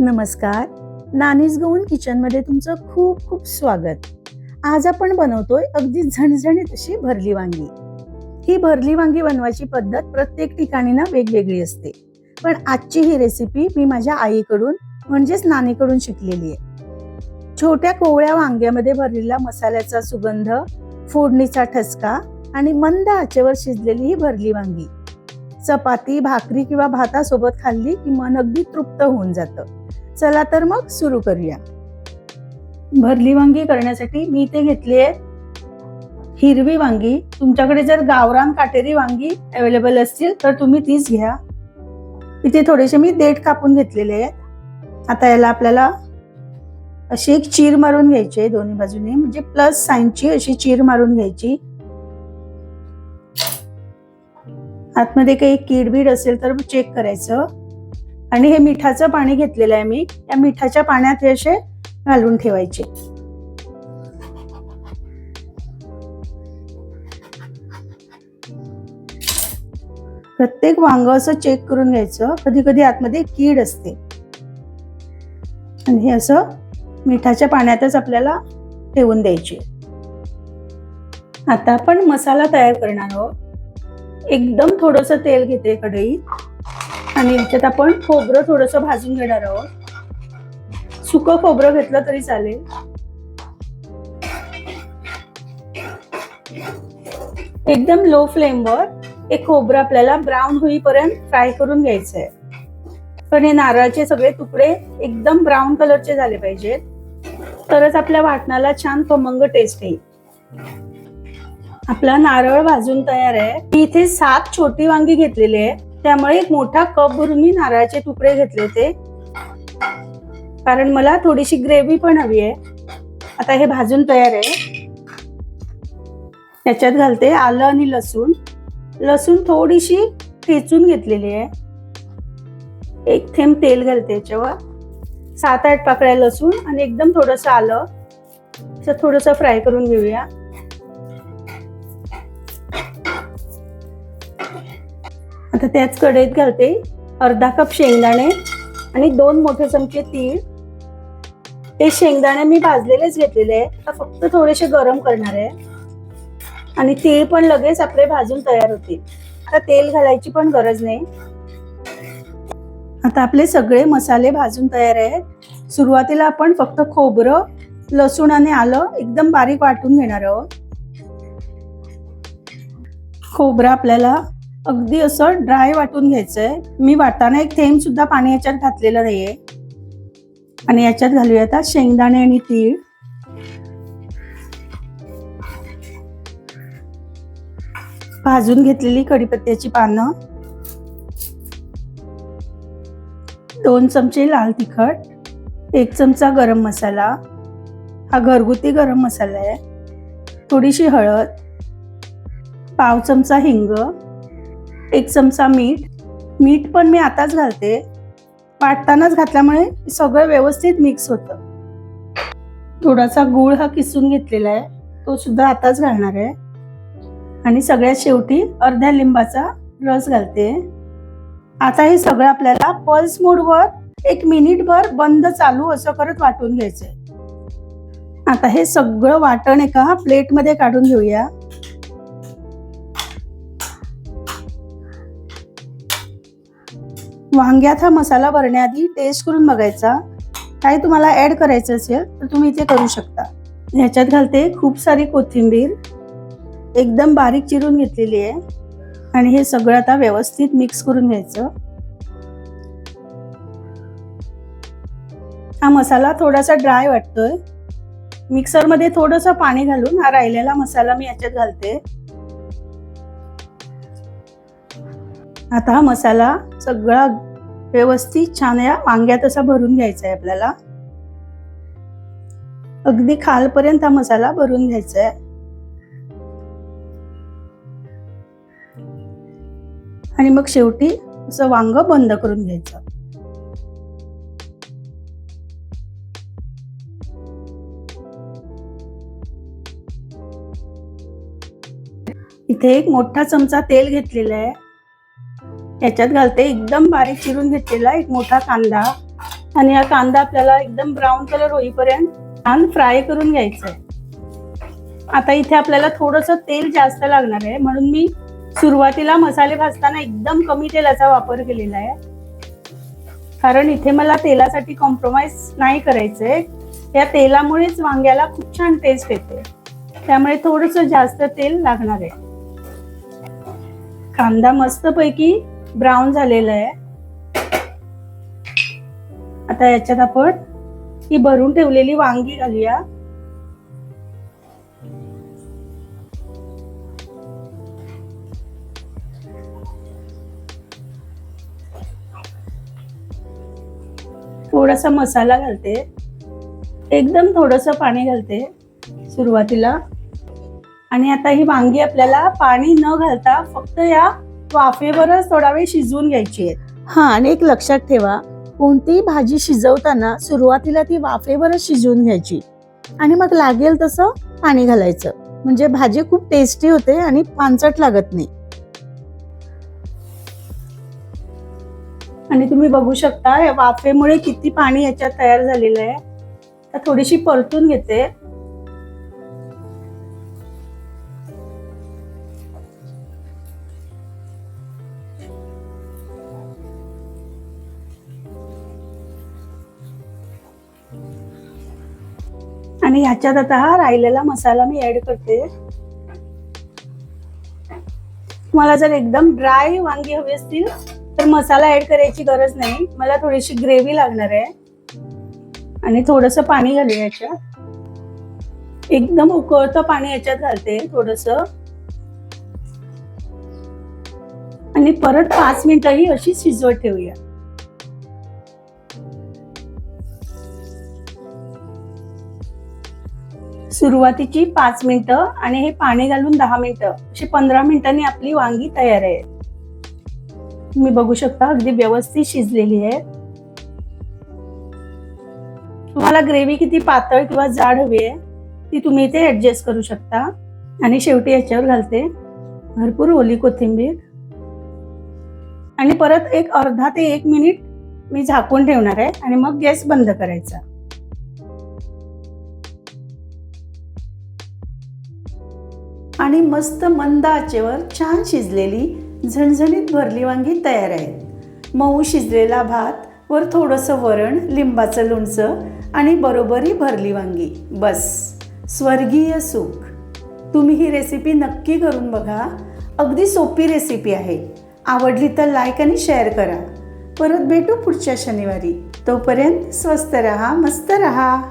नमस्कार. Nannies Goan किचनमध्ये तुमचं खूप खूप स्वागत. आज आपण बनवतोय अगदी झणझणीत अशी भरली वांगी. ही भरली वांगी बनवायची पद्धत प्रत्येक ठिकाणी ना वेगवेगळी असते. पण आजची ही रेसिपी मी माझ्या आईकडून म्हणजेच नानीकडून शिकलेली आहे. छोट्या कोवळ्या वांग्यामध्ये भरलेला मसाल्याचा सुगंध फोडणीचा ठसका आणि मंद आचेवर शिजलेली ही भरली वांगी. चपाती भाकरी किंवा भातासोबत खाल्ली की मन अगदी तृप्त होऊन जातं. चला तर मग सुरू करूया. भरली वांगी करण्यासाठी मी इथे घेतली आहे हिरवी वांगी. तुमच्याकडे जर गावरान काटेरी वांगी अवेलेबल असतील तर तुम्ही तीच घ्या. इथे थोडेसे मी देठ कापून घेतलेले आहेत. आता याला आपल्याला अशी एक चीर मारून घ्यायची आहे दोन्ही बाजूने. म्हणजे प्लस साईनची अशी चीर मारून घ्यायची. आतमध्ये काही कीडबीड असेल तर चेक करायचं. आणि हे मिठाचं पाणी घेतलेलं आहे मी. या मिठाच्या पाण्यात हे असे घालून ठेवायचे. प्रत्येक वांग असं चेक करून घ्यायचं. कधी कधी आतमध्ये कीड असते. आणि हे असं मिठाच्या पाण्यातच आपल्याला ठेवून द्यायचे. आता आपण मसाला तयार करणार आहोत. एकदम थोडस तेल घेते कढईत. आणि याच्यात आपण खोबरं थोडस भाजून घेणार आहोत. सुकं खोबरं घेतलं तरी चालेल. एकदम लो फ्लेमवर एक खोबरं आपल्याला ब्राऊन होईपर्यंत फ्राय करून घ्यायचं आहे पण हे नारळाचे सगळे तुकडे एकदम ब्राऊन कलरचे झाले पाहिजेत. तरच आपल्या वाटणाला छान खमंग टेस्ट येईल. आपला नारळ भाजून तयार आहे. मी इथे सात छोटी वांगी घेतलेली आहे. त्यामुळे एक मोठा कप भरून मी नारळाचे तुकडे घेतले ते कारण मला थोडीशी ग्रेव्ही पण हवी आहे. आता हे भाजून तयार आहे. त्याच्यात घालते आलं आणि लसूण. लसूण थोडीशी ठेचून घेतलेली आहे. एक थेंब तेल घालते याच्यावर. सात आठ पाकळ्या लसूण आणि एकदम थोडस आलं. थोडस फ्राय करून घेऊया. आता त्याच कढईत घालते. अर्धा कप शेंगदाणे आणि दोन मोठे चमचे तीळ. हे शेंगदाणे मी भाजलेलेच घेतलेले आहे आता फक्त थोडेसे गरम करणार आहे. आणि तीळ पण लगेच आपले भाजून तयार होतील. आता तेल घालायची पण गरज नाही. आता आपले सगळे मसाले भाजून तयार आहेत. सुरुवातीला आपण फक्त खोबरं लसूण आणि आलं एकदम बारीक वाटून घेणार आहोत. खोबरं आपल्याला अगदी असं ड्राय वाटून घ्यायचंय. मी वाटताना एक थेंब सुद्धा पाणी याच्यात घातलेलं नाहीये. आणि याच्यात घालूया आता शेंगदाणे आणि तीळ. भाजून घेतलेली कढीपत्त्याची पानं. दोन चमचे लाल तिखट. एक चमचा गरम मसाला. हा घरगुती गरम मसाला आहे. थोडीशी हळद. पाव चमचा हिंग. एक चमचा मीठ. मीठ पण मी आताच घालते. वाटतानाच घातल्यामुळे सगळं व्यवस्थित मिक्स होतं. थोडासा गूळ हा किसून घेतलेला आहे. तो सुद्धा आताच घालणार आहे. आणि सगळ्यात शेवटी अर्ध्या लिंबाचा रस घालते. आता हे सगळं आपल्याला पल्स मोडवर एक मिनिटभर बंद चालू असं करत वाटून घ्यायचंय. आता हे सगळं वाटण एका प्लेटमध्ये काढून घेऊया. वांग्यात हा मसाला भरण्याआधी टेस्ट करून बघायचा. काही तुम्हाला ऍड करायचं असेल तर तुम्ही इथे करू शकता. ह्याच्यात घालते खूप सारी कोथिंबीर. एकदम बारीक चिरून घेतलेली आहे. आणि हे सगळं आता व्यवस्थित मिक्स करून घ्यायचं. हा मसाला थोडासा ड्राय वाटतोय. मिक्सरमध्ये थोडंसं पाणी घालून हा राहिलेला मसाला मी याच्यात घालते. आता हा मसाला सगळा व्यवस्थित छान या वांग्यात असा भरून घ्यायचा आहे आपल्याला. अगदी खालपर्यंत हा मसाला भरून घ्यायचा आहे आणि मग शेवटी असं वांग बंद करून घ्यायचं. इथे एक मोठा चमचा तेल घेतलेला आहे याच्यात घालते. एकदम बारीक चिरून घेतलेला एक मोठा कांदा. आणि हा कांदा आपल्याला एकदम ब्राऊन कलर होईपर्यंत छान फ्राय करून घ्यायचा आहे आता इथे आपल्याला थोडंसं तेल जास्त लागणार आहे. म्हणून मी सुरुवातीला मसाले भाजताना एकदम कमी तेलाचा वापर केलेला आहे. कारण इथे मला तेलासाठी कॉम्प्रोमाइज नाही करायचंय. या तेलामुळेच वांग्याला खूप छान टेस्ट येते. त्यामुळे थोडस जास्त तेल लागणार आहे. कांदा मस्तपैकी ब्राऊन झालेलं आहे. आता याच्यात आपण ही भरून ठेवलेली वांगी घालूया. थोडासा मसाला घालते. एकदम थोडस पाणी घालते सुरुवातीला. आणि आता ही वांगी आपल्याला पाणी न घालता फक्त या वाफेवरच थोडा वेळ शिजवून घ्यायची आहे हा आणि एक लक्षात ठेवा कोणतीही भाजी शिजवताना सुरुवातीला ती वाफेवरच शिजवून घ्यायची. आणि मग लागेल तसं पाणी घालायचं. म्हणजे भाजी खूप टेस्टी होते आणि पानचट लागत नाही. आणि तुम्ही बघू शकता या वाफेमुळे किती पाणी याच्यात तयार झालेलं आहे. थोडीशी परतून घेते. आणि ह्याच्यात आता हा राहिलेला मसाला मी ऍड करते. तुम्हाला जर एकदम ड्राय वांगी हवी असतील तर मसाला ऍड करायची गरज नाही. मला थोडीशी ग्रेव्ही लागणार आहे. आणि थोडस पाणी घालूया याच्यात. एकदम उकळतं पाणी याच्यात घालते थोडस. आणि परत पाच मिनिटं ही अशी शिजवत ठेवूया. सुरुवातीची पाच मिनिटं आणि हे पाणी घालून दहा मिनिटं अशी पंधरा मिनिटांनी आपली वांगी तयार आहे. तुम्ही बघू शकता अगदी व्यवस्थित शिजलेली आहे. तुम्हाला ग्रेव्ही किती पातळ किंवा जाड हवी आहे ती तुम्ही इथे ऍडजस्ट करू शकता. आणि शेवटी याच्यावर घालते भरपूर ओली कोथिंबीर. आणि परत एक अर्धा ते एक मिनिट मी झाकून ठेवणार आहे आणि मग गॅस बंद करायचा. आणि मस्त मंद आचेवर छान शिजलेली झणझणीत भरली वांगी तयार आहेत. मऊ शिजलेला भात वर थोडंसं वरण लिंबाचं लोणचं आणि बरोबरी भरली वांगी. बस. स्वर्गीय सुख. तुम्ही ही रेसिपी नक्की करून बघा. अगदी सोपी रेसिपी आहे. आवडली तर लाईक आणि शेअर करा. परत भेटू पुढच्या शनिवारी. तोपर्यंत स्वस्त रहा मस्त रहा.